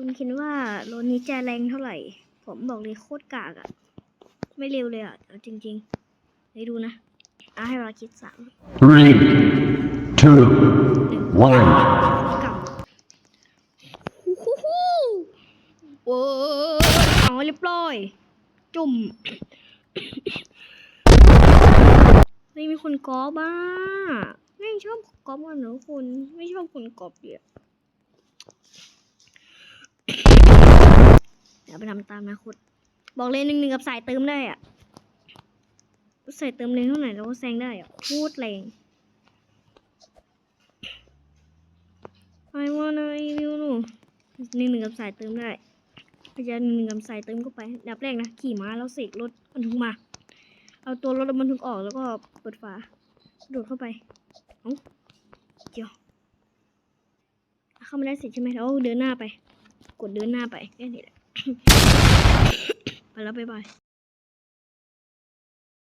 คุณคิดว่ารถนี้จะแรงเท่าไหร่ ผมบอกเลยโคตรกากอะไม่เร็วเลยอะเอาจริงๆให้ดูนะเอาให้เวลาคิดสาม Three, two, one. เก่าฮู้ฮู้ฮู้โอ้ยเอาเรียบร้อย จุ่มไม่มีคนกอบ้าไม่ชอบกอบกันเหรอคุณ ไม่ชอบคนกอบเลยอะ เดี๋ยวไปทำตามนะคุณบอกเลยหนึ่งหนึ่งกับสายเติมได้อะใส่เติมเลนเท่าไหร่เราก็แซงได้อะโคตรแรงไอ้วานายวิวหนูหนึ่งหนึ่งกับสายเติมได้พยายามหนึ่งกับสายเติมเข้าไปดับแรกนะ ขี่ม้าแล้วเสกรถบรรทุกมา เอาตัวรถบรรทุกออกแล้วก็เปิดฝาโดดเข้าไปเอ้าเดี๋ยวเข้ามาได้เสร็จใช่ไหมแล้วเดินหน้าไป กดเดินหน้าไปแค่นี้แหละ ไปแล้วบ๊ายบาย